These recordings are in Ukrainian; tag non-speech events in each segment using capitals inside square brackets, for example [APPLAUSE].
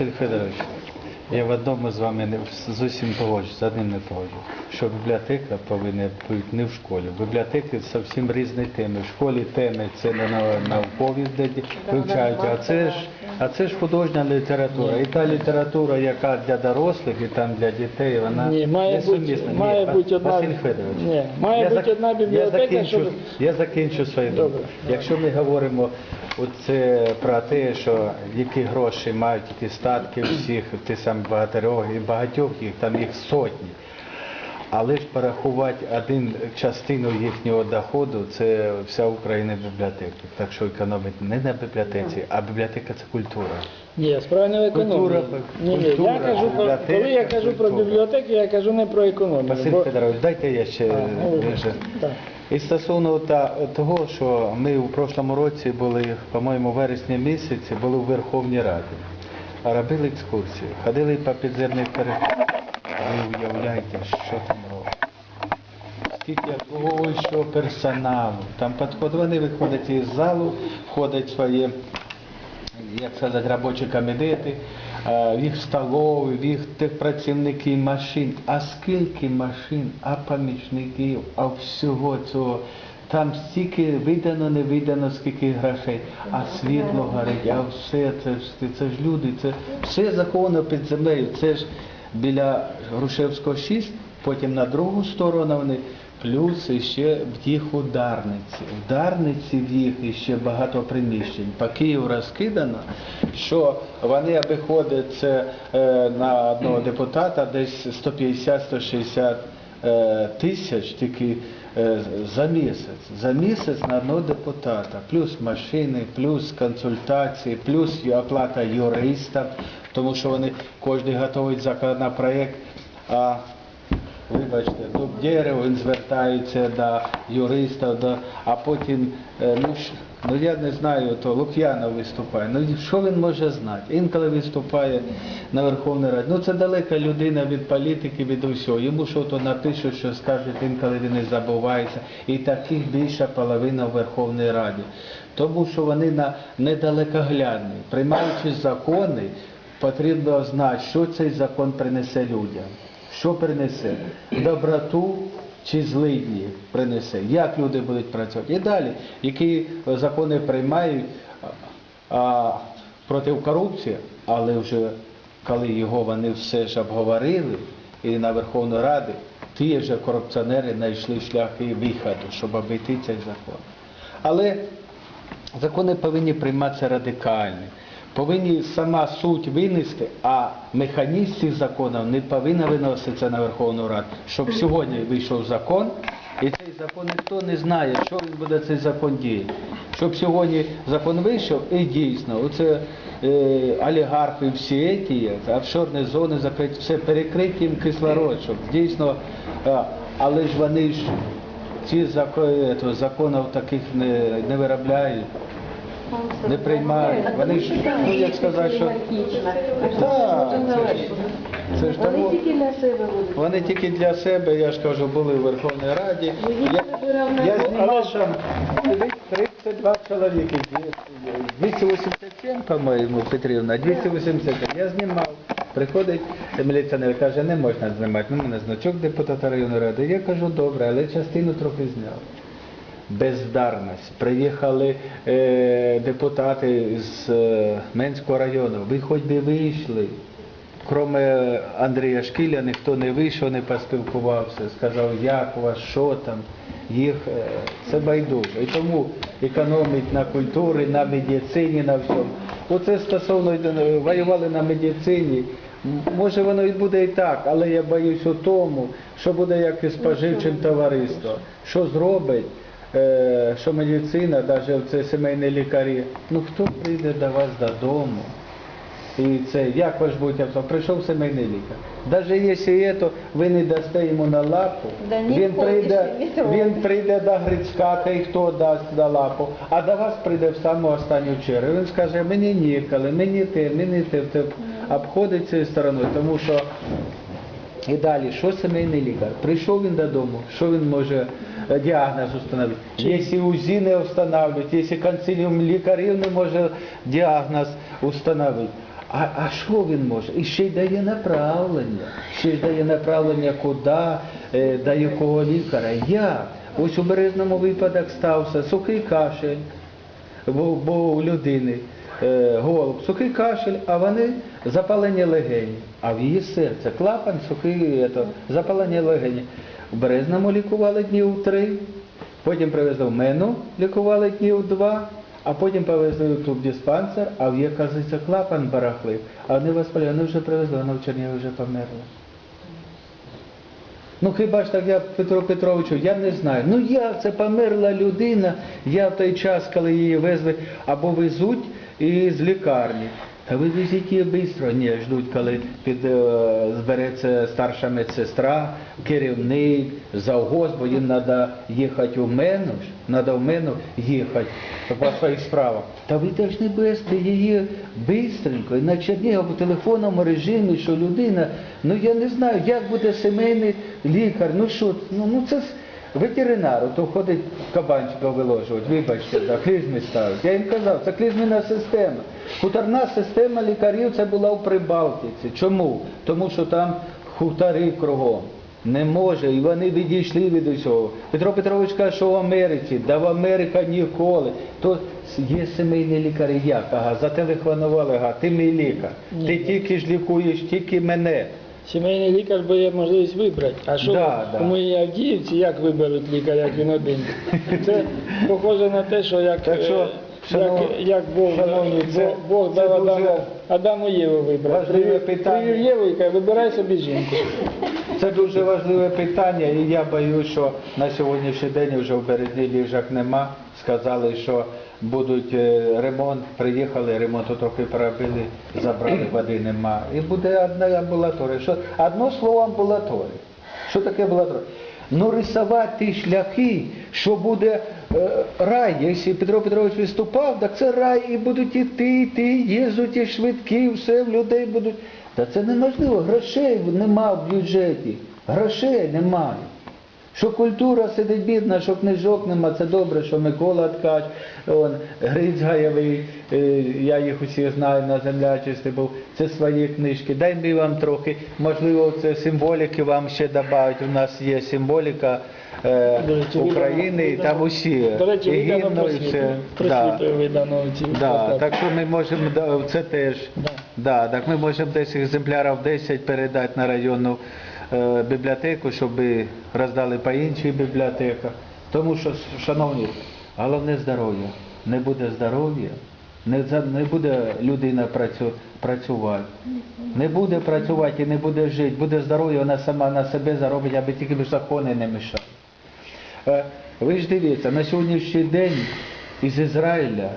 Василь Федорович, я в одному з вами не зовсім погоджуюсь, з одним не погоджуюсь, що бібліотека повинна бути не в школі. Бібліотеки зовсім різні теми. В школі теми це не нау- наукові, де вивчають, а це ж а це ж художня література. І та література, яка для дорослих і там для дітей, вона Ні, має бути- несумісна. має Ва- бути одна- Василь Федорович. Ні, має я бути зак- одна бібліотека, Я закінчу, щоб- я закінчу свою думку. Якщо ми говоримо оце про те, що які гроші мають які статки всіх, ти сам багатьох і багатьох їх, там їх сотні. Але ж порахувати один частину їхнього доходу, це вся Україна бібліотека. Так що економить не на бібліотеці, а бібліотека це культура. Ні, справа не в економії. Культура, Ні, ні, культура, я кажу про коли я кажу про бібліотеки, я кажу не про економію. Василь бо- Федорович, дайте я ще А, ну. І стосовно того, що ми у прошлому році були, по-моєму, в вересні місяці, були в Верховній Раді, робили екскурсії, ходили по підземних переходах. Ви уявляєте, що там робить. Скільки ой, що персоналу. Там підход, вони виходять із залу, входять свої як сказати, робочі кабінети, е, в їх столові, в їх тих працівників машин. А скільки машин, а помічників, а всього цього. Там стільки видано, не видано, скільки грошей, а світло горить, а все це це ж люди, це все заховано під землею. Це ж біля Грушевського 6, потім на другу сторону вони, плюс іще в їх ударниці. Ударниці в їх іще багато приміщень. По Києву розкидано, що вони обиходять це е, на одного депутата десь 150-160 е, тисяч тільки е, за місяць. За місяць на одного депутата. Плюс машини, плюс консультації, плюс оплата юристам, тому що вони кожен готують законопроект. А Вибачте, дуб дерево, він звертається до юриста, до, а потім, е, ну, ну я не знаю, то Лук'янов виступає. Ну що він може знати? Інколи виступає на Верховній Раді. Ну це далека людина від політики, від усього. Йому що то напишуть, що скажуть, інколи він не забувається. І таких більша половина в Верховній Раді. Тому що вони на недалекоглядні. Приймаючи закони, потрібно знати, що цей закон принесе людям. Що принесе? Доброту чи злидні принесе? Як люди будуть працювати? І далі, які закони приймають а, проти корупції, але вже коли його вони все ж обговорили і на Верховну Раду, ті ж корупціонери знайшли шляхи виходу, щоб обійти цей закон. Але Закони повинні прийматися радикально. Повинні сама суть винести, а механізм цих законів не повинен виноситися на Верховну Раду. Щоб сьогодні вийшов закон, і цей закон ніхто не знає, що він буде цей закон діяти. Щоб сьогодні закон вийшов, і дійсно, оце е, олігархи всі є, офшорні зони закриті, все перекриті їм кислород, щоб дійсно, е, але ж вони ж ці закони, законів таких не, не виробляють, не приймають. Вони ж, ну як сказати, що Так, це ж- тому. тільки для себе будуть. Вони тільки для себе, я ж кажу, були в Верховній Раді. Я, я знімав там 32 чоловіки, 287, по-моєму, Петрівна, 287. Я знімав. Приходить міліціонер, каже, не можна знімати. Ну, мене значок депутата районної ради. Я кажу, добре, але частину трохи зняв. Бездарність. Приїхали е, депутати з е, Менського району. Ви хоч би вийшли. Кроме Андрія Шкіля, ніхто не вийшов, не поспілкувався, сказав, як у вас, що там. Їх е, це байдуже. І тому економить на культурі, на медицині, на всьому. Оце стосовно е, воювали на медицині. Може воно і буде і так, але я боюсь у тому, що буде як і споживчим товариством. Що зробить, що медицина, навіть це сімейні лікарі, ну хто прийде до вас додому? І це як ваш будете? Прийшов сімейний лікар. Навіть якщо є, то ви не дасте йому на лапу, Да він прийде, він прийде до Грицька, і хто дасть на лапу, а до вас прийде в саму останню чергу. Він скаже, мені ніколи, мені те, мені те, те. обходить цією стороною, тому що і далі, що сімейний лікар? Прийшов він додому, що він може е, діагноз встановити? Якщо УЗІ не встановлюють, якщо консиліум лікарів не може діагноз встановити. А, а що він може? І ще й дає направлення. Ще ж дає направлення куди, е, до якого лікаря. Як? Ось у березному випадок стався сухий кашель, бо, бо у людини е, голуб, сухий кашель, а вони запалення легені. А в її серце клапан, сухий, запалення легені. У березному лікували днів три, потім привезли в мену, лікували днів два, а потім повезли в диспансер, а в її, кажеться, клапан барахлив. А вони воспалили, вони вже привезли, вона в Чернігові вже померла. Ну хіба ж так я Петру Петровичу, я не знаю. Ну як це померла людина, я в той час, коли її везли, або везуть із лікарні. Та ви везіть її швидко. Ні, ждуть, коли під, е, збереться старша медсестра, керівник, завгоз, бо їм треба їхати у мене, треба в мене їхати по своїх справах. Та ви повинні вести її швидко, і на Чернігів у телефонному режимі, що людина, ну я не знаю, як буде сімейний лікар, ну що, ну, ну це ж ветеринар, то ходить кабанчика виложувати, вибачте, да, клізми ставить. Я їм казав, це клізміна система. Хуторна система лікарів це була у Прибалтиці. Чому? Тому що там хутори кругом. Не може, і вони відійшли від усього. Петро Петрович каже, що в Америці, да в Америка ніколи. То є сімейні лікарі, як? Ага, зателефонували, ага, ти мій лікар. Ти тільки ж лікуєш, тільки мене. Сімейний лікар дає можливість вибрати. А що Да, да. у моїй Авдіївці, як виберуть лікаря, як він один? Це похоже на те, що як, Так що, е, шанов- як, як Бог, шановні, це- Бог, дав дуже Адаму, Адаму Єву вибрати. Привів-. Привів Єву і каже, вибирай собі жінку. Це дуже важливе питання, і я боюсь, що на сьогоднішній день вже в березні ліжок нема. Сказали, що будуть е, ремонт, приїхали, ремонту трохи перебили, забрали, [CLEARS THROAT] води нема. І буде одна амбулаторія. Що, одно слово амбулаторія. Що таке амбулаторія? Ну рисувати шляхи, що буде е, рай. Якщо Петро Петрович виступав, так це рай, і будуть іти, іти, і швидкі, все в людей будуть. Та це неможливо, грошей нема в бюджеті, грошей немає. Що культура сидить бідна, що книжок нема, це добре, що Микола Ткач, он, Гриць Гаєвий, е, я їх усіх знаю, на землячисті був, це свої книжки. Дай ми вам трохи, можливо, це символіки вам ще додати. У нас є символіка е, речі, України, і там усі. До речі, і гімно, і просвіту. все. Да. Так що ми можемо, да, це теж, Да. да, так ми можемо десь екземплярів 10 передати на районну бібліотеку, щоб роздали по інших бібліотеках. Тому що, шановні, головне здоров'я. Не буде здоров'я, не, не буде людина працю, працювати. Не буде працювати і не буде жити. Буде здоров'я, вона сама на себе заробить, аби тільки закони не мішали. Е, Ви ж дивіться, на сьогоднішній день із Ізраїля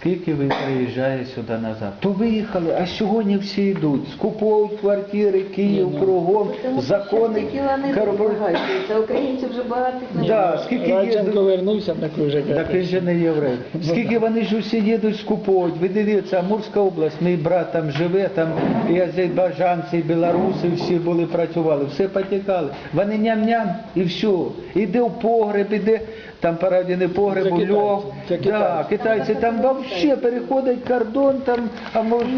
скільки ви приїжджає сюди назад? То виїхали, а сьогодні всі йдуть, скуповують квартири, Київ кругом, Тому закони. такі вони. Українців вже немає. Да, скільки Радченко вернувся, так ви вже Так він же не єврей. Скільки вони ж усі їдуть скуповують. Ви дивіться, Амурська область, мій брат там живе, там і азербайджанці, і білоруси всі були працювали, все потікали. Вони ням-ням і все. Іде в погреб, іде, там параді не погреб, китайці, льох. Да, китайці. там взагалі переходять кордон, там, а може,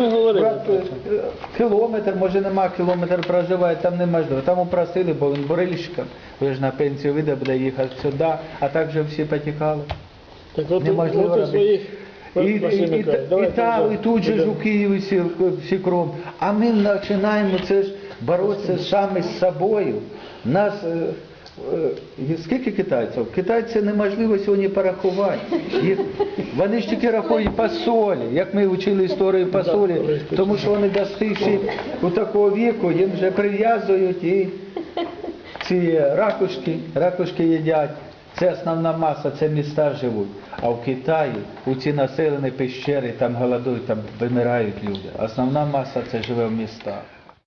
е, кілометр, може нема кілометр проживає, там неможливо. Там упросили, бо він бурильщиком. Ви ж на пенсію вийде, буде їхати сюди, а так же всі потікали. Так от, Неможливо от своїх... І, і, і, і, і, там, і тут же ж у Києві всі, всі кром. А ми починаємо це ж боротися саме з собою. Нас е, скільки китайців? Китайці неможливо сьогодні порахувати. Їх, вони ж тільки рахують по солі, як ми вчили історію по солі, тому що вони достигши у такого віку, їм вже прив'язують і ці ракушки, ракушки їдять. Це основна маса, це міста живуть. А в Китаї у ці населені пещери там голодують, там вимирають люди. Основна маса це живе в містах.